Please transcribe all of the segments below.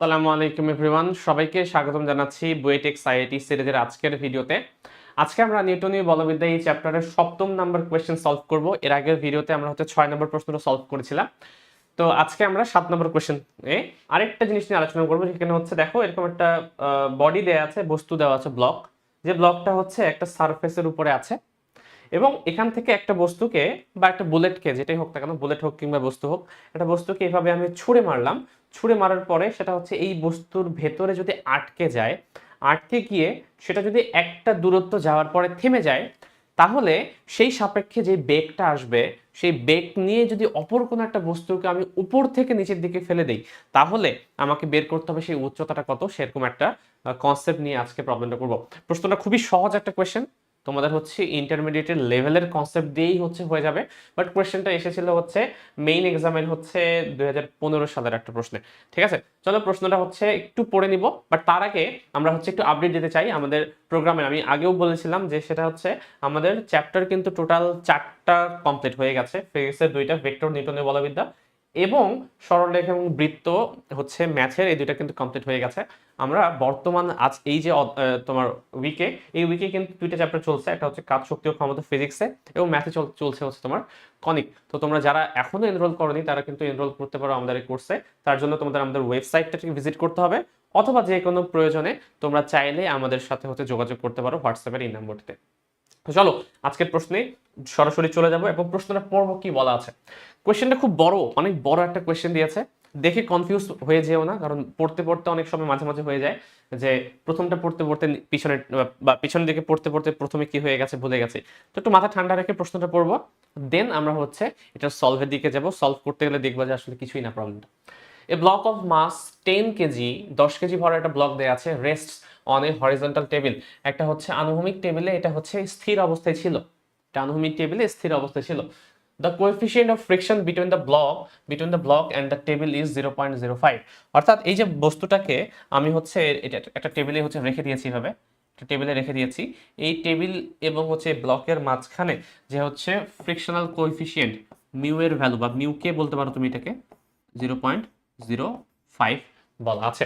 আসসালামু আলাইকুম এভরিওয়ান সবাইকে স্বাগতম জানাচ্ছি বুয়েটেক্স আইআইটি সিরিজের আজকের ভিডিওতে। আজকে আমরা নিউটনীয় বলবিদ্যা এই চ্যাপ্টারের সপ্তম নাম্বার কোয়েশ্চেন সলভ করব। এর আগের ভিডিওতে আমরা হচ্ছে ছয় নম্বর প্রশ্নটা সলভ করেছিলাম। তো আজকে আমরা সাত নম্বর কোয়েশ্চেন এ আরেকটা জিনিস নিয়ে আলোচনা করব। সেখানে হচ্ছে দেখো, এরকম একটা বডি দেওয়া আছে, বস্তু দেওয়া আছে ব্লক যে ব্লকটা হচ্ছে একটা সারফেসের উপরে আছে। এবং এখান থেকে একটা বস্তুকে বা একটা বুলেটকে যেটাই হোক না কেন বুলেট হোক কিংবা বস্তু হোক, একটা বস্তুকে এভাবে আমি ছুঁড়ে মারলাম। ছুঁড়ে মারার পরে সেটা হচ্ছে এই বস্তুর ভেতরে যদি আটকে যায়, আটকে গিয়ে সেটা যদি একটা দূরত্ব যাওয়ার পরে থেমে যায়, তাহলে সেই সাপেক্ষে যে বেগটা আসবে, সেই বেগ নিয়ে যদি অপর কোনো একটা বস্তুকে আমি উপর থেকে নিচের দিকে ফেলে দেই, তাহলে আমাকে বের করতে হবে সেই উচ্চতাটা কত, সেরকম একটা কনসেপ্ট নিয়ে আজকে প্রবলেমটা করব। প্রশ্নটা খুবই সহজ একটা কোয়েশ্চেন তোমাদের হচ্ছে ইন্টারমিডিয়েটের লেভেলের কনসেপ্ট দিয়েই হচ্ছে হয়ে যাবে। বাট কোয়েশ্চেনটা এসেছিল হচ্ছে মেইন এক্সামের হচ্ছে দুই সালের একটা প্রশ্নে। ঠিক আছে? চলো প্রশ্নটা হচ্ছে একটু পড়ে নিব। বাট তার আগে আমরা হচ্ছে একটু আপডেট দিতে চাই আমাদের প্রোগ্রামের আমি আগেও বলেছিলাম যে সেটা হচ্ছে আমাদের চ্যাপ্টার কিন্তু টোটাল চারটা কমপ্লিট হয়ে গেছে। ফিজিক্সের দুইটা ভেক্টর নিউটনের বলবিদ্যা। এবং সরলরেখা এবং বৃত্ত হচ্ছে ম্যাথের এই দুইটা কিন্তু কমপ্লিট হয়ে গেছে। আমরা বর্তমান আজ এই যে তোমার উইকে এই উইকে কিন্তু দুইটা চ্যাপ্টার চলছে। একটা হচ্ছে কাজ শক্তি ও ক্ষমতা ফিজিক্সে এবং ম্যাথে চলছে হচ্ছে তোমার কনিক তো তোমরা যারা এখনও এনরোল করনি, তারা কিন্তু এনরোল করতে পারো আমাদের এই কোর্সে তার জন্য তোমাদের আমাদের ওয়েবসাইটটাকে ভিজিট করতে হবে। অথবা যে কোনো প্রয়োজনে তোমরা চাইলে আমাদের সাথে হচ্ছে যোগাযোগ করতে পারো হোয়াটসঅ্যাপের এই নাম্বারটিতে। তো চলো, আজকের প্রশ্নে সরাসরি চলে যাব এবং প্রশ্নটা পড়ব কি বলা আছে? কোয়েশ্চেনটা খুব বড়, অনেক বড় একটা কোয়েশ্চেন দিয়েছে। দেখে কনফিউজ হয়ে যেও না, কারণ পড়তে পড়তে অনেক সময় মাঝে মাঝে হয়ে যায় যে প্রথমটা পড়তে পড়তে পিছনে বা পিছনের দিকে পড়তে পড়তে প্রথমে কি হয়ে গেছে ভুলে গেছে। তো একটু মাথা ঠান্ডা রেখে প্রশ্নটা পড়ব। দেন আমরা হচ্ছে এটা সলভের দিকে যাব। সলভ করতে গেলে দেখব যে আসলে কিছুই না প্রবলেমটা a block of mass ten KG দশ কেজি ভরা একটা ব্লক দেওয়া আছে rest on a horizontal table একটা হচ্ছে আনুভূমিক টেবিলে এটা হচ্ছে স্থির অবস্থায় ছিল। এটা আনুভূমিক টেবিলে স্থির অবস্থায় ছিল। The coefficient of friction between the block between the block and the table is zero point zero five অর্থাৎ এই যে বস্তুটাকে আমি হচ্ছে এটা, একটা টেবিলে হচ্ছে রেখে দিয়েছি এভাবে টেবিলে রেখে দিয়েছি। এই টেবিল এবং হচ্ছে ব্লকের মাঝখানে যে হচ্ছে ফ্রিকশনাল কোএফিসিয়েন্ট মিউ এর ভ্যালু বা মিউ কে বলতে পারো তুমি এটাকে? জিরো পয়েন্ট জিরো ফাইভ বলা আছে।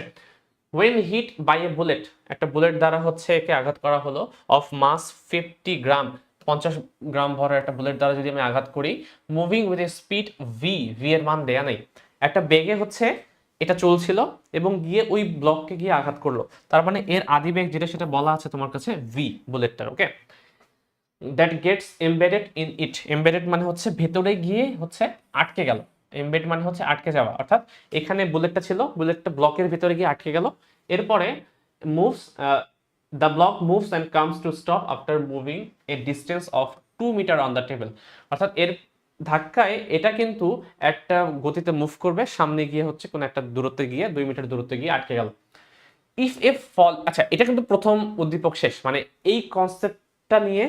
When hit by a bullet একটা বুলেট দ্বারা হচ্ছে একে আঘাত করা হলো অফ মাস ফিফটি গ্রাম পঞ্চাশ গ্রাম ভরের একটা বুলেট দ্বারা যদি আমি আঘাত করি moving with a speed V V এর মান দেয়া নেই। একটা বেগে হচ্ছে এটা চলছিল এবং গিয়ে ওই ব্লককে গিয়ে আঘাত করল। তার মানে এর আদি বেগ যেটা, সেটা বলা আছে তোমার কাছে V বুলেটটার okay that gets embedded in it embedded মানে হচ্ছে ভেতরে গিয়ে হচ্ছে আটকে গেল। এমবেড মানে হচ্ছে আটকে যাওয়া, অর্থাৎ এখানে বুলেটটা ছিল বুলেটটা ব্লকের ভেতরে গিয়ে আটকে গেল। এরপরে moves the block moves and comes to stop after moving a distance of two metre on the table অর্থাৎ এর ধাক্কায় এটা কিন্তু একটা গতিতে মুভ করবে, সামনে গিয়ে হচ্ছে কোনো একটা দূরত্বে গিয়ে, দুই মিটার দূরত্বে গিয়ে আটকে গেল। ইফ এ ফল আচ্ছা এটা কিন্তু প্রথম উদ্দীপক শেষ মানে এই কনসেপ্টটা নিয়ে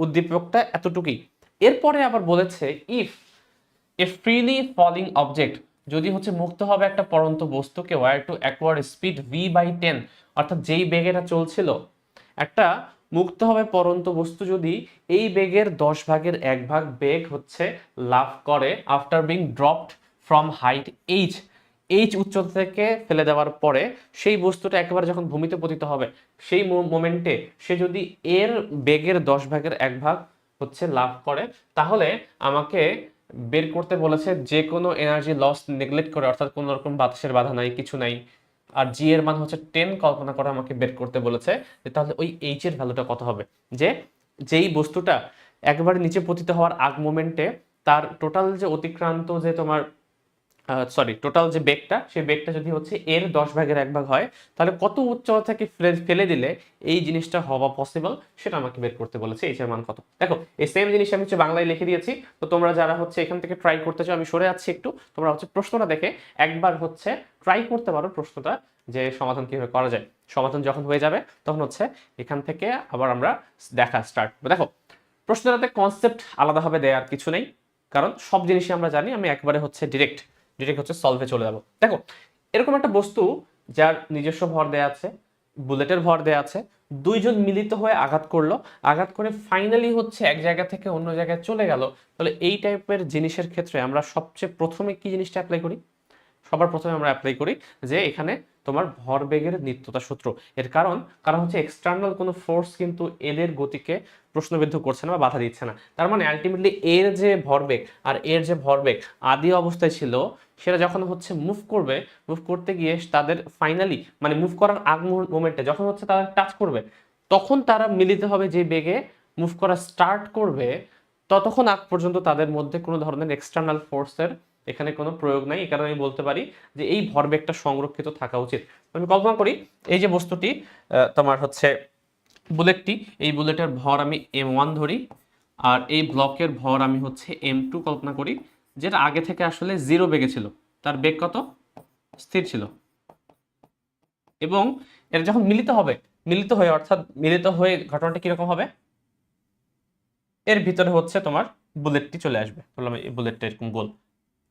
উদ্দীপকটা এতটুকুই। এরপরে আবার বলেছে if a freely falling object যদি হচ্ছে মুক্ত হবে একটা পরন্ত বস্তুকে were to acquired speed V by ten অর্থাৎ যেই বেগে এটা চলছিল, একটা মুক্ত হবে পরন্ত বস্তু যদি এই বেগের দশ ভাগের এক ভাগ বেগ হচ্ছে লাভ করে after being dropped from height H H উচ্চতা থেকে ফেলে দেওয়ার পরে সেই বস্তুটা একেবারে যখন ভূমিতে পতিত হবে, সেই মোমেন্টে সে যদি এর বেগের দশ ভাগের এক ভাগ হচ্ছে লাভ করে, তাহলে আমাকে বের করতে বলেছে যে কোনো এনার্জি লস নেগলেক্ট করে, অর্থাৎ কোনো রকম বাতাসের বাধা নাই, কিছু নাই। আর জি এর মান হচ্ছে টেন কল্পনা করে আমাকে বের করতে বলেছে যে তাহলে ওই এইচ এর ভ্যালুটা কত হবে? যে যেই বস্তুটা একবারে নিচে পতিত হওয়ার আগ মোমেন্টে তার টোটাল যে অতিক্রান্ত যে তোমার সরি টোটাল যে বেগটা সেই বেগটা যদি হচ্ছে এর দশ ভাগের এক ভাগ হয়, তাহলে কত উচ্চতা থেকে ফেলে- দিলে এই জিনিসটা হওয়া পসিবল সেটা আমাকে বের করতে বলেছে এইচ এর মান কত? দেখো, এই সেম জিনিস আমি হচ্ছে বাংলায় লিখে দিয়েছি, তো তোমরা যারা হচ্ছে এখান থেকে ট্রাই করতে চাও, আমি সরে যাচ্ছি একটু, তোমরা হচ্ছে প্রশ্নটা দেখে একবার হচ্ছে ট্রাই করতে পারো প্রশ্নটা, যে সমাধান কীভাবে করা যায়। সমাধান যখন হয়ে যাবে, তখন হচ্ছে এখান থেকে আবার আমরা দেখা স্টার্ট দেখো, প্রশ্নটাতে কনসেপ্ট আলাদাভাবে দেওয়ার কিছু নেই, কারণ সব জিনিসই আমরা জানি, আমি একবারে হচ্ছে ডিরেক্ট ডিরেক্ট হচ্ছে সলভে চলে যাব। দেখো, এরকম একটা বস্তু যার নিজস্ব ভর দেয়া আছে বুলেটের ভর দেয়া আছে, দুইজন মিলিত হয়ে আঘাত করল, আঘাত করে ফাইনালি হচ্ছে এক জায়গা থেকে অন্য জায়গায় চলে গেল। তাহলে এই টাইপের জিনিসের ক্ষেত্রে আমরা সবচেয়ে প্রথমে কি জিনিসটা অ্যাপ্লাই করি? সবার প্রথমে আমরা অ্যাপ্লাই করি যে এখানে তোমার ভরবেগের নিত্যতা সূত্র। এর কারণ কারণ হচ্ছে এক্সটার্নাল কোনো ফোর্স কিন্তু এদের গতিকে প্রশ্নবিদ্ধ করছে না বা বাধা দিচ্ছে না। তার মানে আলটিমেটলি এর যে ভরবেগ আর এর যে ভরবেগ আদি অবস্থায় ছিল, সেটা যখন হচ্ছে মুভ করবে মুভ করতে গিয়ে তাদের ফাইনালি মানে মুভ করার আগ মোমেন্টে যখন হচ্ছে তারা টাচ করবে, তখন তারা মিলিত হবে যে বেগে মুভ করা স্টার্ট করবে, ততক্ষণ আগ পর্যন্ত তাদের মধ্যে কোনো ধরনের এক্সটার্নাল ফোর্সের এখানে কোনো প্রয়োগ নাই, এই কারণে আমি বলতে পারি যে এই ভরবেগটা সংরক্ষিত থাকা উচিত। আমি কল্পনা করি, এই যে বস্তুটি তোমার হচ্ছে বুলেটটি, এই বুলেটের ভর আমি এম ওয়ান ধরি, আর এই ব্লকের ভর আমি হচ্ছে এম টু কল্পনা করি, যেটা আগে থেকে আসলে জিরো বেগে ছিল। তার বেগ কত? স্থির ছিল। এবং এটা যখন মিলিত হবে, মিলিত হয়ে, অর্থাৎ মিলিত হয়ে ঘটনাটা কীরকম হবে? এর ভিতরে হচ্ছে তোমার বুলেটটি চলে আসবে। বললাম এই বুলেটটা এরকম গোল।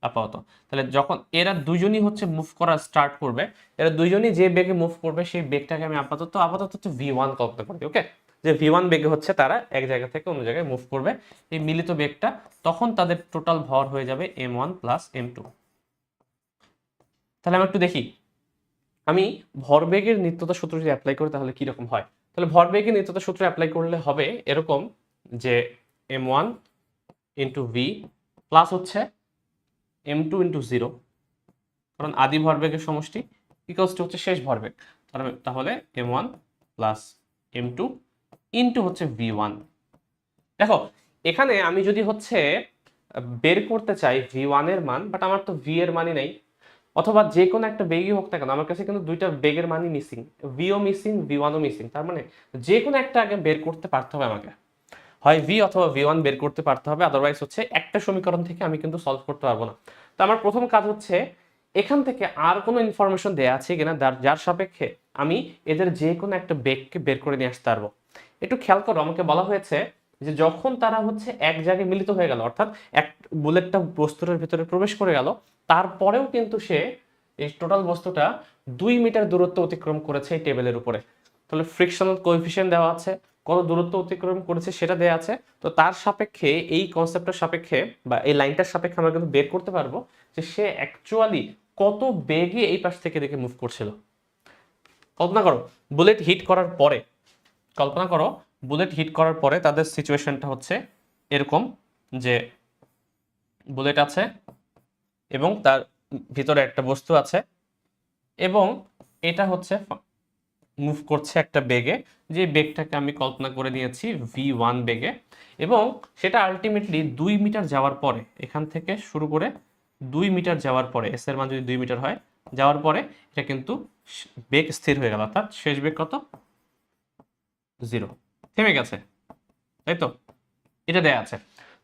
আপাতত। তাহলে যখন এরা দুজনই হচ্ছে মুভ করা স্টার্ট করবে, এরা দুজনই যে বেগে মুভ করবে, সেই বেগটাকে আমি আপাতত আপাতত হচ্ছে ভি ওয়ান কল্পনা করি ওকে যে ভি ওয়ান বেগে হচ্ছে তারা এক জায়গা থেকে অন্য জায়গায় মুভ করবে, এই মিলিত বেগটা তখন তাদের টোটাল ভর হয়ে যাবে M one plus M two তাহলে আমি একটু দেখি, আমি ভরবেগের নিত্যতা সূত্র যদি অ্যাপ্লাই করি তাহলে কীরকম হয়? তাহলে ভরবেগের নিত্যতা সূত্র অ্যাপ্লাই করলে হবে এরকম যে M one into V plus হচ্ছে এম টু ইন্টু জিরো কারণ আদি ভরবেগের সমষ্টি ইকুয়ালস টু হচ্ছে শেষ ভরবেগ। তাহলে M one plus M two into হচ্ছে ভি ওয়ান দেখো, এখানে আমি যদি হচ্ছে, বের করতে চাই ভি ওয়ানের মান বাট আমার তো ভি এর মানই নেই, অথবা যে কোনো একটা বেগই হোক না কেন, আমার কাছে কিন্তু দুইটা বেগের মানই missing V O missing V ওয়ানও missing তার মানে যে কোনো একটা আগে বের করতে পারতে হবে আমাকে। হয় ভি অথবা ভি ওয়ান বের করতে পারতে হবে আদারওয়াইজ হচ্ছে একটা সমীকরণ থেকে আমি কিন্তু সলভ করতে পারব না। তো আমার প্রথম কাজ হচ্ছে এখান থেকে আর কোনো ইনফরমেশন দেওয়া আছে কিনা, যার- যার সাপেক্ষে আমি এদের যে কোনো একটা বেগকে বের করে নিয়ে আসতে পারব। একটু খেয়াল করো, আমাকে বলা হয়েছে যে যখন তারা হচ্ছে এক জায়গায় মিলিত হয়ে গেল, অর্থাৎ এক বুলেটটা বস্তুটার ভিতরে প্রবেশ করে গেল, তারপরেও কিন্তু সে এই টোটাল বস্তুটা দুই মিটার দূরত্ব অতিক্রম করেছে এই টেবিলের উপরে। তাহলে ফ্রিকশনাল কোএফিসিয়েন্ট দেওয়া আছে। কত দূরত্ব অতিক্রম করেছে সেটা দেওয়া আছে। তো তার সাপেক্ষে এই কনসেপ্টের সাপেক্ষে বা এই লাইনটার সাপেক্ষে আমরা কিন্তু বের করতে পারব যে সে অ্যাকচুয়ালি কত বেগে এই পাশ থেকে দেখে মুভ করছিল। কল্পনা করো বুলেট হিট করার পরে, কল্পনা করো বুলেট হিট করার পরে তাদের সিচুয়েশনটা হচ্ছে এরকম যে বুলেট আছে এবং তার ভিতরে একটা বস্তু আছে এবং এটা হচ্ছে মুভ করছে একটা বেগে যে বেগটাকে আমি কল্পনা করে নিয়েছি ভি ওয়ান বেগে এবং সেটা আলটিমেটলি দুই মিটার যাওয়ার পরে, এখান থেকে শুরু করে দুই মিটার যাওয়ার পরে এস এর মান যদি দুই মিটার হয়, যাওয়ার পরে এটা কিন্তু বেগ স্থির হয়ে গেল। অর্থাৎ শেষ বেগ কত? জিরো থেমে গেছে। তাই তো? এটা দেয়া আছে।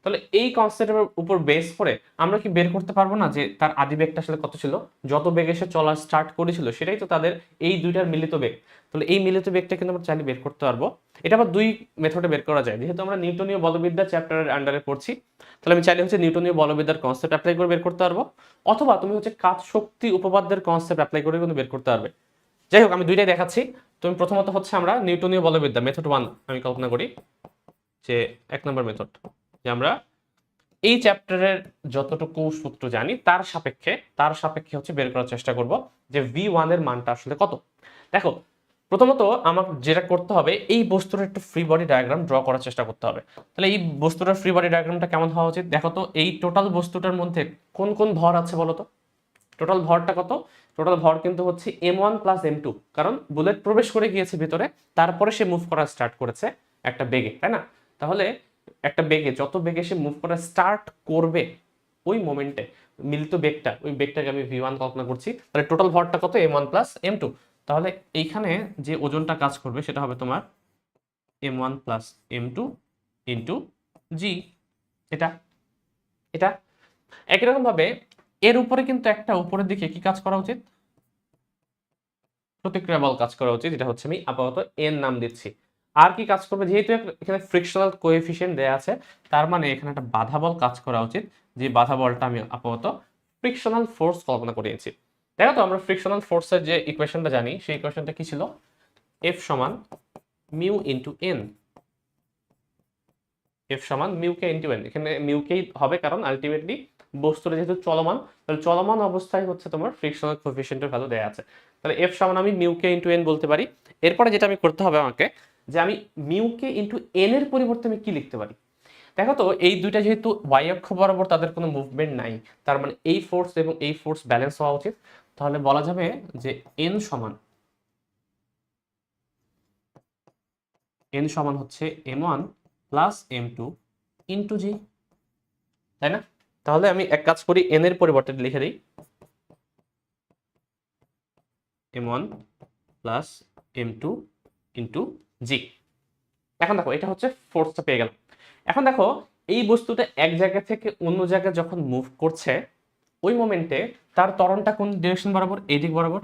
তাহলে এই কনসেপ্টের উপর বেস করে আমরা কি বের করতে পারব না যে তার আদি বেগটা আসলে কত ছিল? যত বেগে সে চলা স্টার্ট করেছিল সেটাই তো তাদের এই দুইটার মিলিত বেগ। তাহলে এই মিলিত বেগটা কিন্তু আমরা চাইলে বের করতে পারব। এটা আবার দুই মেথডে বের করা যায়। যেহেতু আমরা নিউটনীয় বলবিদ্যা চ্যাপ্টারের আন্ডারে পড়ছি, তাহলে আমি চাইলে হচ্ছে নিউটনীয় বলবিদ্যার কনসেপ্ট অ্যাপ্লাই করে বের করতে পারব। অথবা তুমি হচ্ছে কাজ শক্তি উপপাদ্যের কনসেপ্ট অ্যাপ্লাই করে কিন্তু বের করতে পারবে। যাই হোক, আমি দুইটাই দেখাচ্ছি। তুমি প্রথমত হচ্ছে আমরা নিউটনীয় বলবিদ্যা মেথড ওয়ান আমি কল্পনা করি যে এক নম্বর মেথড যে আমরা এই চ্যাপ্টারের যতটুকু সূত্র জানি, তার সাপেক্ষে তার সাপেক্ষে হচ্ছে বের করার চেষ্টা করব যে ভি ওয়ানের মানটা আসলে কত। দেখো, প্রথমত আমার যেটা করতে হবে, এই বস্তুর একটু ফ্রি বডি ডায়াগ্রাম ড্র করার চেষ্টা করতে হবে। তাহলে এই বস্তুটার ফ্রি বডি ডায়াগ্রামটা কেমন হওয়া উচিত? দেখো তো, এই টোটাল বস্তুটার মধ্যে কোন কোন ভর আছে বলো তো? টোটাল ভরটা কত? টোটাল ভর কিন্তু হচ্ছে M one plus M two কারণ বুলেট প্রবেশ করে গিয়েছে ভিতরে, তারপরে সে মুভ করা স্টার্ট করেছে একটা বেগে, তাই না? তাহলে একটা বেগে, যত বেগে সে মুভ করা স্টার্ট করবে, ওই মোমেন্টে মিলিত বেগটা, ওই বেগটাকে আমি ভি ওয়ান কল্পনা করছি, তাহলে টোটাল ভরটা কত? M one plus M two তাহলে এইখানে যে ওজনটা কাজ করবে, সেটা হবে তোমার M one plus M two into G এটা এটা। একই রকম ভাবে এর উপরে কিন্তু একটা উপরের দিকে কি কাজ করা উচিত? প্রতিক্রিয়া বল কাজ করা উচিত এটা হচ্ছে আমি আপাতত এন নাম দিচ্ছি। আর কি কাজ করবে? যেহেতু এখানে ফ্রিকশনাল কোএফিসিয়েন্ট দেয়া আছে, তার মানে এখানে একটা বাধা বল কাজ করা উচিত। যে বাধা বলটা আমি আপাতত ফ্রিকশনাল ফোর্স কল্পনা করিয়েছি দেখো তো, আমরা ফ্রিকশনাল ফোর্সের যে ইকুয়েশনটা জানি, সেই ইকুয়েশনটা কি ছিল? এফ সমান মিউ ইন্টু এন এফ সমান মিউকে ইন্টু এন এখানে মিউকেই হবে কারণ আলটিমেটলি বস্তুটা যেহেতু চলমান, তাহলে চলমান অবস্থায় হচ্ছে তোমার ফ্রিকশনাল কোএফিসিয়েন্টের ভ্যালু দেওয়া আছে। তাহলে এফ সমান আমি মিউকে ইন্টু এন বলতে পারি। এরপরে যেটা আমি করতে হবে আমাকে যে আমি মিউকে ইন্টু এন এর পরিবর্তে আমি কি লিখতে পারি? দেখো তো, এই দুইটা যেহেতু ওয়াই অক্ষ বরাবর তাদের কোনো মুভমেন্ট নাই, তার মানে এই ফোর্স এবং এই ফোর্স ব্যালেন্স হওয়া উচিত। তাহলে বলা যাবে যে এন সমান এন সমান হচ্ছে M one plus M two into G তাই না? তাহলে আমি এক কাজ করি এন এর পরিবর্তে লিখে দিই M one plus M two into G. এখন দেখো, এটা হচ্ছে ফোর্সটা পেয়ে গেলাম। এখন দেখো, এই বস্তুটা এক জায়গা থেকে অন্য জায়গায় যখন মুভ করছে, ওই মোমেন্টে তার ত্বরণটা কোন ডিরেকশন বরাবর? এই দিক বরাবর।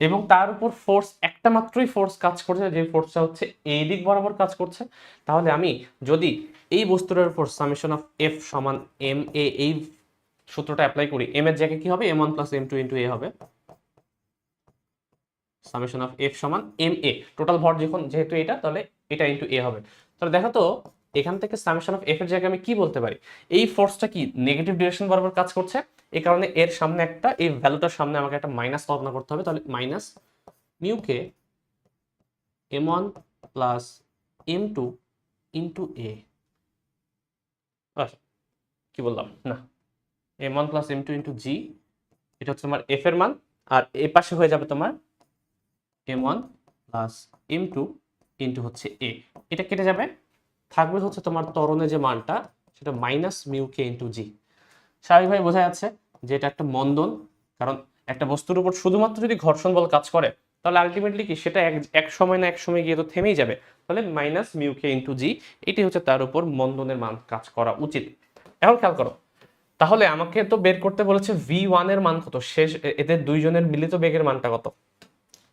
এবং তার উপর ফোর্স একটা মাত্রই ফোর্স কাজ করছে, যে ফোর্সটা হচ্ছে এই দিক বরাবর কাজ করছে। তাহলে আমি যদি এই বস্তুটার উপর সামেশন অফ এফ সমান এম এ এই সূত্রটা অ্যাপ্লাই করি এম এর জায়গায় কি হবে? M one plus M two into A হবে। সামেশন অফ এফ সমান এম এ টোটাল ভর যখন যেহেতু এটা, তাহলে এটা ইন্টু এ হবে। তাহলে দেখো তো, এখান থেকে সামেশন অফ এফ এর জায়গায় আমি কি বলতে পারি? এই ফোর্সটা কি নেগেটিভ ডিরেকশন বরাবর কাজ করছে? এই কারণে এর সামনে একটা, এই ভ্যালুটার সামনে আমাকে একটা মাইনাস কল্পনা করতে হবে। তাহলে minus মিউকে M one plus M two into A কি বললাম? না M one plus M two into G এটা হচ্ছে তোমার এফ এর মান, আর এ পাশে হয়ে যাবে তোমার M one plus M two into হচ্ছে এ এটা কেটে যাবে। থাকবে হচ্ছে তোমার ত্বরণে যে মানটা, সেটা minus mu k into g স্বাভাবিকভাবে বোঝা যাচ্ছে যে এটা একটা মন্দন, কারণ একটা বস্তুর উপর শুধুমাত্র যদি ঘর্ষণ বল কাজ করে, তাহলে আলটিমেটলি কি সেটা এক এক সময় না এক সময় গিয়ে তো থেমেই যাবে। তাহলে minus mu k into g এটি হচ্ছে তার উপর মন্দনের মান কাজ করা উচিত। এখন খেয়াল করো, তাহলে আমাকে তো বের করতে বলেছে ভি ওয়ানের মান কত? শেষ এদের দুইজনের মিলিত বেগের মানটা কত?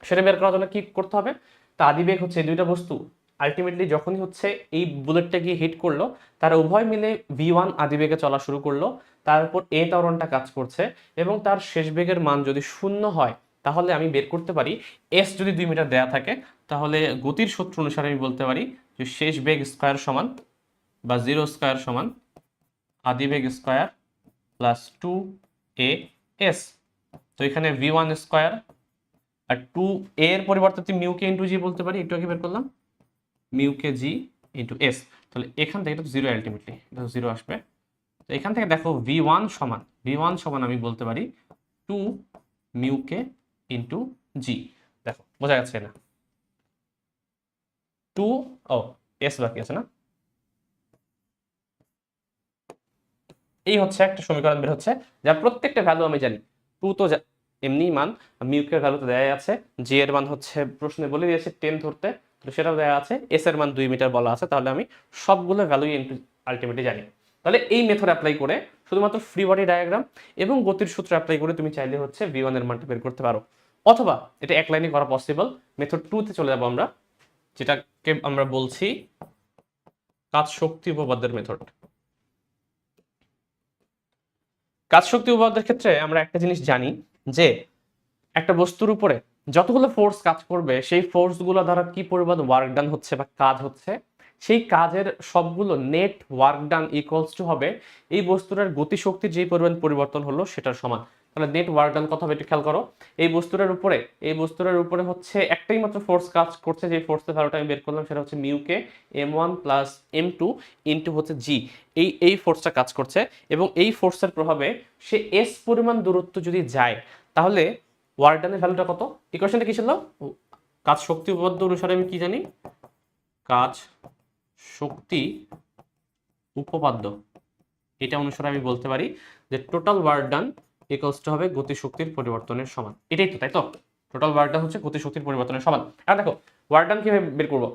সেটা বের করার জন্য কি করতে হবে? তা আদি বেগ হচ্ছে দুইটা বস্তু আলটিমেটলি যখনই হচ্ছে এই বুলেটটা গিয়ে হিট করল, তারা উভয় মিলে ভি ওয়ান আদি বেগে চলা শুরু করল, তার উপর এ ত্বরণটা কাজ করছে এবং তার শেষ বেগের মান যদি শূন্য হয়, তাহলে আমি বের করতে পারি। এস যদি দুই মিটার দেয়া থাকে, তাহলে গতির সূত্র অনুসারে আমি বলতে পারি যে শেষ বেগ স্কোয়ার সমান বা জিরো স্কোয়ার সমান আদি বেগ square plus two A S তো এখানে ভি ওয়ান স্কোয়ার আর টু এর পরিবর্তে তুমি মিউ কে ইন্টু জি বলতে পারি, একটু আগে বের করলাম। Mu k g into s তাহলে এখান থেকে এটা জিরো আলটিমেটলি এটা জিরো আসবে। তো এখান থেকে দেখো ভি ওয়ান সমান ভি ওয়ান সমান আমি বলতে পারি two mu k into g দেখো, বোঝা যাচ্ছে না? টু ও এস বাকি আছে না? এই হচ্ছে একটা সমীকরণ বের হচ্ছে, যার প্রত্যেকটা ভ্যালু আমি জানি। টু তো এমনি মান, মিউকের ভ্যালু তো দেওয়া আছে জি এর মান হচ্ছে, প্রশ্নে বলে দিয়েছে টেন ধরতে তো সেটাও দেওয়া আছে এস এর মান দুই মিটার বলা আছে, তাহলে আমি সবগুলো ভ্যালু আলটিমেটলি জানি। তাহলে এই মেথড অ্যাপ্লাই করে শুধুমাত্র ফ্রি বডি ডায়াগ্রাম এবং গতির সূত্র অ্যাপ্লাই করে তুমি চাইলে হচ্ছে ভি এর মানটা বের করতে পারো। অথবা এটা এক লাইনে করা পসিবল মেথড টুতে চলে যাব আমরা, যেটাকে আমরা বলছি কাজ শক্তি উপপাদ্যের মেথড কাজ শক্তি উপপাদ্যের ক্ষেত্রে আমরা একটা জিনিস জানি যে একটা বস্তুর উপরে যতগুলো ফোর্স কাজ করবে, সেই ফোর্সগুলো দ্বারা কি পরিমাণ ওয়ার্ক ডান হচ্ছে বা কাজ হচ্ছে, সেই কাজের সবগুলো net work done equals to হবে, এই বস্তুটার গতিশক্তির যে পরিমাণ পরিবর্তন হলো, সেটার সমান। তাহলে নেট ওয়ার্ক ডান হবে, একটু খেয়াল করো। এই বস্তুটার উপরে, এই বস্তুটার উপরে হচ্ছে একটাই মাত্র ফোর্স কাজ করছে, যে ফোর্সের ভ্যালুটা আমি বের করলাম, সেটা হচ্ছে মিউকে M one plus M two into হচ্ছে জি এই এই ফোর্সটা কাজ করছে এবং এই ফোর্সের প্রভাবে সে এস পরিমাণ দূরত্ব যদি যায়, তাহলে ওয়ার্ক ডানের ভ্যালুটা কত? ইকুয়েশনটা কি ছিল? কাজ শক্তি উপপাদ্য অনুসারে আমি কি জানি? কাজ শক্তি উপপাদ্য। এটা অনুসারে আমি বলতে পারি যে total work done equals to হবে গতিশক্তির পরিবর্তনের সমান। এটাই তো, তাই তো? টোটাল ওয়ার্ক ডান হচ্ছে গতিশক্তির পরিবর্তনের সমান। আর দেখো ওয়ার্ক ডান কীভাবে বের করব?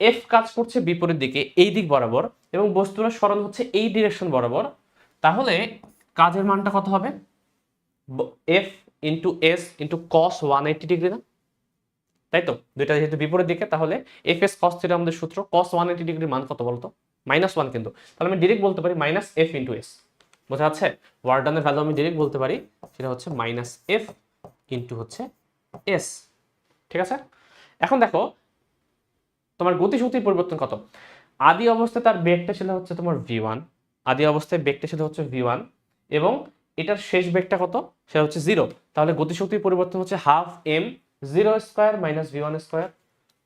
এফ কাজ করছে বিপরীত দিকে, এই দিক বরাবর, এবং বস্তুর স্মরণ হচ্ছে এই ডিরেকশন বরাবর। তাহলে কাজের মানটা কত হবে? F into S into cos one eighty degree না? তাই তো? দুইটা যেহেতু বিপরীত দিকে, তাহলে এফ এস কস থিটা আমাদের সূত্র কস ওয়ান এইটি ডিগ্রি মান কত বলতো? মাইনাস ওয়ান কিন্তু। তাহলে আমি ডিরেক্ট বলতে পারি মাইনাস এফ ইন্টু এস বোঝা যাচ্ছে? ওয়ার্ডানের ভ্যালু আমি ডিরেক্ট বলতে পারি, সেটা হচ্ছে মাইনাস এফ ইন্টু হচ্ছে এস ঠিক আছে? এখন দেখো, তোমার গতিশক্তির পরিবর্তন কত? আদি অবস্থায় তার বেগটা ছিল হচ্ছে তোমার ভি ওয়ান আদি অবস্থায় বেগটা ছিল হচ্ছে ভি ওয়ান এবং এটার শেষ বেগটা কত? সেটা হচ্ছে জিরো তাহলে গতিশক্তির পরিবর্তন হচ্ছে half M zero square minus V one square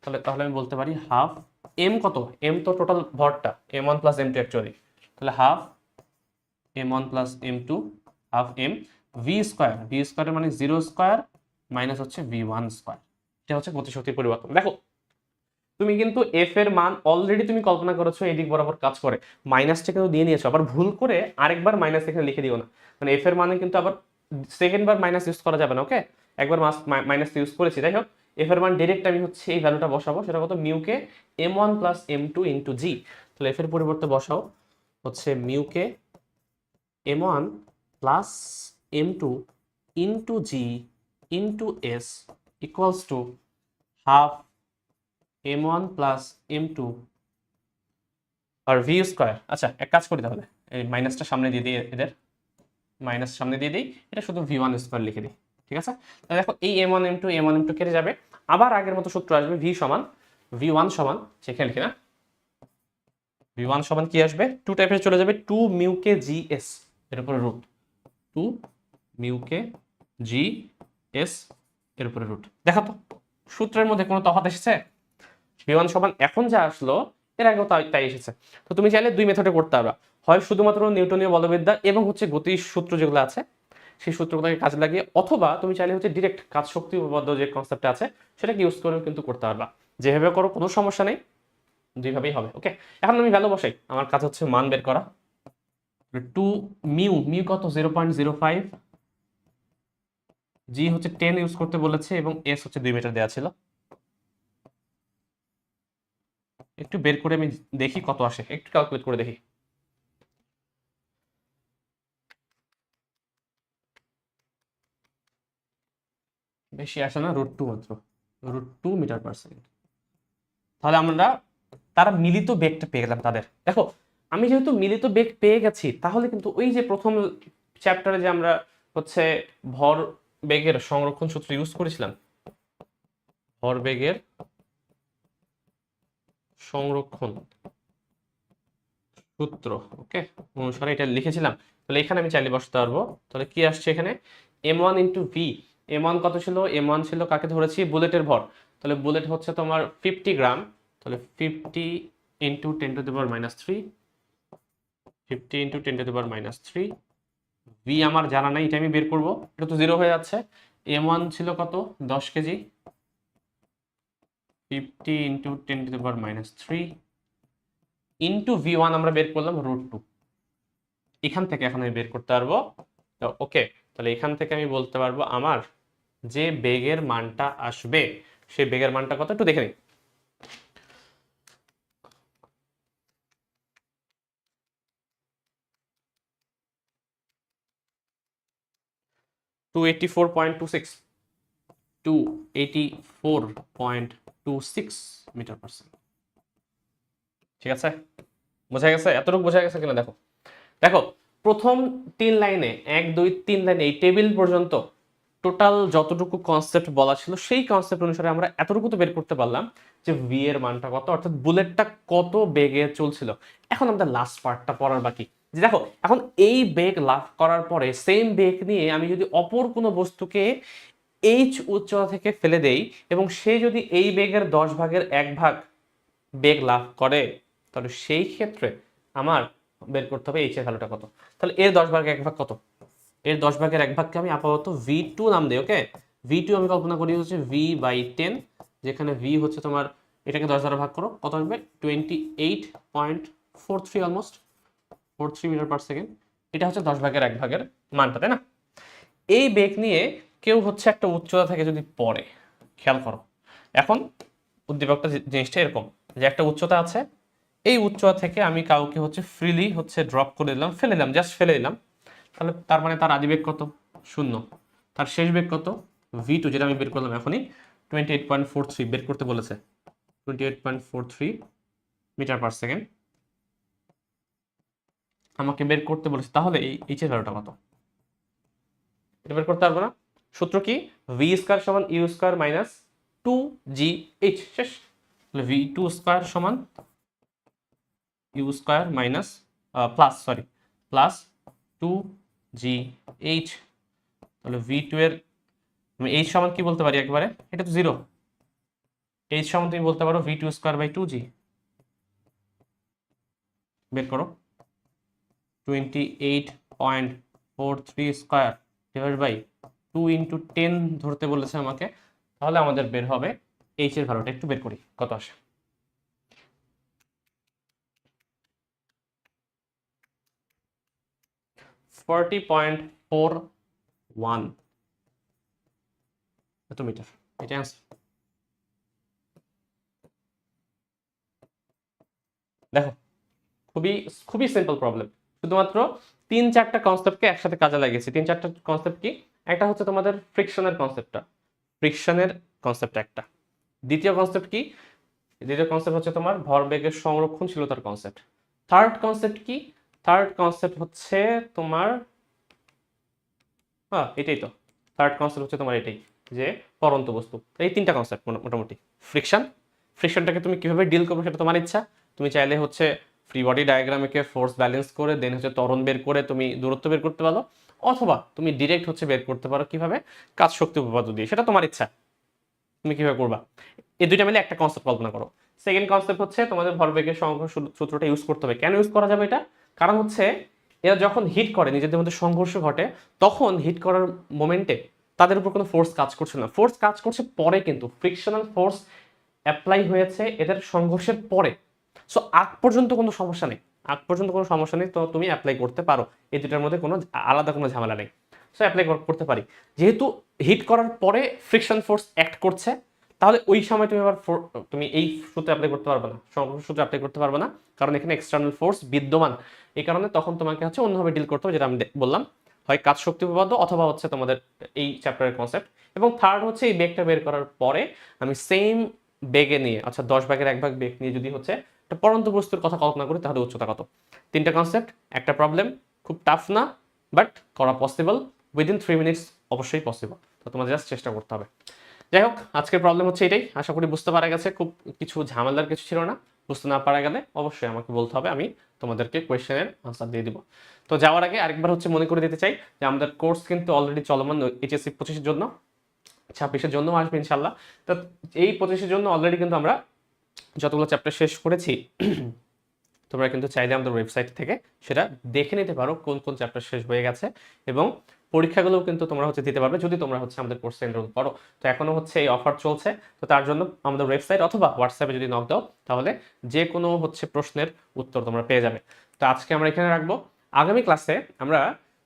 তাহলে তাহলে আমি বলতে পারি হাফ এম কত? এম তো টোটাল ভরটা M one plus M two actually তাহলে half M one plus M two half M V square V স্কোয়ারের মানে জিরো স্কোয়ার মাইনাস হচ্ছে ভি ওয়ান স্কোয়ার এটা হচ্ছে গতিশক্তির পরিবর্তন। দেখো, তুমি কিন্তু এফ এর মান অলরেডি তুমি কল্পনা করেছ এদিক বরাবর কাজ করে। মাইনাসটা কিন্তু দিয়ে নিয়েছো আবার ভুল করে আরেকবার মাইনাস এখানে লিখে দিও না। মানে এফ এর মানে কিন্তু আবার সেকেন্ড বার মাইনাস ইউজ করা যাবে না ওকে একবার মাইনাস ইউজ করেছি। যাই হোক এর মান ডিরেক্ট আমি হচ্ছে এই ভ্যালুটা বসাবো, সেটা কত? মিউকে M one plus M two into G তাহলে এফ এর পরিবর্তে বসাও, হচ্ছে মিউকে M one plus M two into G into S equals to half M one plus M two R V square আচ্ছা এক কাজ করি তাহলে। এই মাইনাসটা সামনে দিয়ে দিই এদের। মাইনাস সামনে দিয়ে দিই। এটা শুধু ভি ওয়ান স্কোয়ার লিখে দিই। ঠিক আছে? তাহলে দেখো, এই M one M two M one M two কেটে যাবে। আবার আগের মতো সূত্র আসবে ভি সমান ভি ওয়ান সমান সেখানে লিখি না ভি ওয়ান সমান কি আসবে? টু টাইপের চলে যাবে টু মিউকে জি এস এর উপরে রুট টু মিউকে জি এস এর উপরে রুট দেখা তো, সূত্রের মধ্যে কোনো তফাৎ এসেছে? ওয়ান সমান এখন যা আসলো, এর আগেও তাই এসেছে। তো তুমি চাইলে দুই মেথডে করতে পারবা। হয় শুধুমাত্র নিউটনীয় বলবিদ্যা এবং হচ্ছে গতির সূত্র যেগুলো আছে, সেই সূত্রগুলোকে কাজে লাগিয়ে, অথবা তুমি চাইলে হচ্ছে ডিরেক্ট কাজ শক্তি উপপাদ্য যে কনসেপ্ট আছে, সেটাকে ইউজ করেও কিন্তু করতে পারবা। যেভাবে করো, কোনো সমস্যা নেই। দুইভাবেই হবে ওকে এখন আমি ভ্যালু বসাই। আমার কাজ হচ্ছে মান বের করা। টু মিউ মিউ কত? Zero point zero five G হচ্ছে টেন ইউজ করতে বলেছে এবং এস হচ্ছে দুই মিটার দেওয়া ছিল। একটু বের করে আমি দেখি কত আসে। একটু ক্যালকুলেট করে দেখি। বেশি আসে না রুট টু মাত্র। Root two metre per second তাহলে আমরা তারা মিলিত বেগটা পেয়ে গেলাম তাদের। দেখো আমি যেহেতু মিলিত বেগ পেয়ে গেছি, তাহলে কিন্তু ওই যে প্রথম চ্যাপ্টারে যে আমরা হচ্ছে ভর বেগের সংরক্ষণ সূত্র ইউজ করেছিলাম, ভর বেগের সংরক্ষণ সূত্র ওকে অনুসারে এটা লিখেছিলাম। তাহলে এখানে আমি চাইলে বসতে পারব। তাহলে কি আসছে এখানে? M one into V M one কত ছিল? এম ওয়ান ছিল কাকে ধরেছি? বুলেটের ভর। তাহলে বুলেট হচ্ছে তোমার ফিফটি গ্রাম তাহলে fifty into ten to the power minus three fifty into ten to the minus three V আমার জানা নাই, এটা আমি বের করব। এটা তো জিরো হয়ে যাচ্ছে। এম ওয়ান ছিল কত? দশ KG. Fifty into ten to the minus three into V one আমরা বের করলাম রুট টু এখান থেকে এখন আমি বের করতে পারব। ওকে তাহলে এখান থেকে আমি বলতে পারব আমার যে বেগের মানটা আসবে, সেই বেগের মানটা কত? একটু দেখে নিই। 284.26 284.26 মিটার পার সেকেন্ড ঠিক আছে? বোঝা গেছে? এতটুকু বোঝা গেছে কিনা? দেখো। দেখো, প্রথম তিন লাইনে, এক, দুই, তিন লাইনে, এই টেবিল পর্যন্ত টোটাল যতটুকু কনসেপ্ট বলা ছিল, সেই কনসেপ্ট অনুসারে আমরা এতটুকু তো বের করতে পারলাম যে ভি এর মানটা কত, অর্থাৎ বুলেটটা কত বেগে চলছিল। এখন আমাদের লাস্ট পার্টটা পড়ার বাকি। যে দেখো, এখন এই বেগ লাভ করার পরে সেম বেগ নিয়ে আমি যদি অপর কোনো বস্তুকে এইচ উচ্চতা থেকে ফেলে দেই এবং সে যদি এই বেগের দশ ভাগের এক ভাগ বেগ লাভ করে, তাহলে সেই ক্ষেত্রে আমার বের করতে হবে এইচ এর ভ্যালুটা কত? তাহলে এর দশ ভাগের এক ভাগ কত? এর দশ ভাগের এক ভাগকে আমি আপাতত ভি টু নাম দিই ওকে ভি টু আমি কল্পনা করি হচ্ছে ভি বাই টেন যেখানে ভি হচ্ছে তোমার, এটাকে দশ দ্বারা ভাগ করো, কত আসবে? Twenty eight point four three almost four three metre per second এটা হচ্ছে দশ ভাগের এক ভাগের মানটা, তাই না? এই বেগ নিয়ে কেউ হচ্ছে একটা উচ্চতা থেকে যদি পড়ে, খেয়াল করো। এখন উদ্দীপকটা জিনিসটা এরকম, যে একটা উচ্চতা আছে, এই উচ্চতা থেকে আমি কাউকে হচ্ছে ফ্রিলি হচ্ছে ড্রপ করে দিলাম, ফেলে দিলাম জাস্ট ফেলে দিলাম, তাহলে তার মানে তার আদি বেগ কত? শূন্য। তার শেষ বেগ কত? ভি টু যেটা আমি বের করলাম এখনই twenty eight point four three বের করতে বলেছে twenty eight point four three metre per second আমাকে বের করতে বলেছে, তাহলে এই এইচ এর ভ্যালুটা কত? এটা বের করতে পারব না। সূত্র কি? ভি স্কোয়ার সমান U square minus two G H শেষ। তাহলে ভি টু স্কোয়ার সমান U square minus plus sorry plus two G H তাহলে ভি টু এর এইচ সমান কি বলতে পারি একবারে? এটা তো জিরো এইচ সমান তুমি বলতে পারো V two square by two G বের করো। Twenty eight point four three square divide by two into ten ধরতে বলেছে আমাকে, তাহলে আমাদের বের হবে এইচ এর ভ্যালুটা একটু বের করি, কত আসে? ফর্টি পয়েন্ট ফোর ওয়ান এত এটা দেখো, খুবই খুবই সিম্পল প্রবলেম শুধুমাত্র তিন চারটা কনসেপ্টকে একসাথে কাজে লাগিয়েছি। তিন চারটা কনসেপ্ট কি? একটা হচ্ছে তোমাদের ফ্রিকশনের কনসেপ্টটা ফ্রিকশনের কনসেপ্ট একটা। দ্বিতীয় কনসেপ্ট কি? দ্বিতীয় কনসেপ্ট হচ্ছে তোমার ভরবেগের সংরক্ষণশীলতার কনসেপ্ট থার্ড কনসেপ্ট কি? থার্ড কনসেপ্ট হচ্ছে তোমার হ্যাঁ এটাই তো। থার্ড কনসেপ্ট হচ্ছে তোমার এটাই, যে পরন্ত বস্তু। এই তিনটা কনসেপ্ট মোটামুটি ফ্রিকশন ফ্রিকশনটাকে তুমি কীভাবে ডিল করবে সেটা তোমার ইচ্ছা। তুমি চাইলে হচ্ছে ফ্রি বডি ডায়াগ্রামকে ফোর্স ব্যালেন্স করে দেন হচ্ছে ত্বরণ বের করে তুমি দূরত্ব বের করতে পারো, অথবা তুমি ডিরেক্ট হচ্ছে বের করতে পারো কীভাবে? কাজ শক্তি উপপাদ্য দিয়ে, সেটা তোমার ইচ্ছা। তুমি কীভাবে করবা? এই দুইটা মিলে একটা কনসেপ্ট কল্পনা করো। সেকেন্ড কনসেপ্ট হচ্ছে তোমাদের ভরবেগের সংঘর্ষ সূত্রটা ইউজ করতে হবে। কেন ইউজ করা যাবে এটা? কারণ হচ্ছে এরা যখন হিট করে, নিজেদের মধ্যে সংঘর্ষ ঘটে, তখন হিট করার মোমেন্টে তাদের উপর কোনো ফোর্স কাজ করছে না। ফোর্স কাজ করছে পরে কিন্তু। ফ্রিকশনাল ফোর্স অ্যাপ্লাই হয়েছে এদের সংঘর্ষের পরে। সো আগ পর্যন্ত কোনো সমস্যা নেই। আগ পর্যন্ত কোনো সমস্যা নেই, তো তুমি অ্যাপ্লাই করতে পারো। এই দুটার মধ্যে কোনো আলাদা কোনো ঝামেলা নেই। সো অ্যাপ্লাই করতে পারি। যেহেতু হিট করার পরে ফ্রিকশন ফোর্স অ্যাক্ট করছে, তাহলে ওই সময় তুমি আবার তুমি এই সূত্র অ্যাপ্লাই করতে পারবে না। সংঘর্ষ সূত্রে অ্যাপ্লাই করতে পারবে না। কারণ এখানে এক্সটার্নাল ফোর্স বিদ্যমান। এই কারণে তখন তোমাকে হচ্ছে অন্যভাবে ডিল করতে হবে, যেটা আমি বললাম। হয় কাজ শক্তি উপপাদ্য অথবা হচ্ছে তোমাদের এই চ্যাপ্টারের কনসেপ্ট এবং থার্ড হচ্ছে এই বেগটা বের করার পরে আমি সেম বেগে নিয়ে আচ্ছা দশ ভাগের এক ভাগ বেগ নিয়ে যদি হচ্ছে একটা পরন্ত বস্তুর কথা কল্পনা করি, তাহলে উচ্চতা কত? তিনটা কনসেপ্ট একটা প্রবলেম খুব টাফ না বাট করা পসিবল উইদিন থ্রি মিনিটস অবশ্যই পসিবল তো তোমাদের জাস্ট চেষ্টা করতে হবে। যাই হোক, আজকের প্রবলেম হচ্ছে এটাই। আশা করি বুঝতে পারা গেছে, খুব কিছু ঝামেলার কিছু ছিল না। বুঝতে না পারা গেলে অবশ্যই আমাকে বলতে হবে, আমি তোমাদেরকে কোয়েশ্চেনের আনসার দিয়ে দিব। তো যাওয়ার আগে আরেকবার হচ্ছে মনে করে দিতে চাই যে আমাদের কোর্স কিন্তু অলরেডি চলমান এইচএসসি পঁচিশের জন্য, ছাব্বিশের জন্য আসবে ইনশাল্লাহ তো এই পঁচিশের জন্য অলরেডি কিন্তু আমরা যতগুলো চ্যাপ্টার শেষ করেছি, তোমরা কিন্তু চাইলে আমাদের ওয়েবসাইট থেকে সেটা দেখে নিতে পারো কোন কোন চ্যাপ্টার শেষ হয়ে গেছে এবং পরীক্ষাগুলোও কিন্তু তোমরা হচ্ছে দিতে পারবে যদি তোমরা হচ্ছে আমাদের কোর্সে এনরোল করো। তো এখনও হচ্ছে এই অফার চলছে, তো তার জন্য আমাদের ওয়েবসাইট অথবা হোয়াটসঅ্যাপে যদি নক দাও, তাহলে যে কোনো হচ্ছে প্রশ্নের উত্তর তোমরা পেয়ে যাবে। তো আজকে আমরা এখানে রাখব। আগামী ক্লাসে আমরা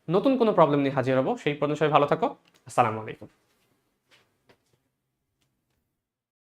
নতুন কোনো প্রবলেম নিয়ে হাজির হব। সেই পর্যন্ত সবাই ভালো থাকো। আসসালামু আলাইকুম।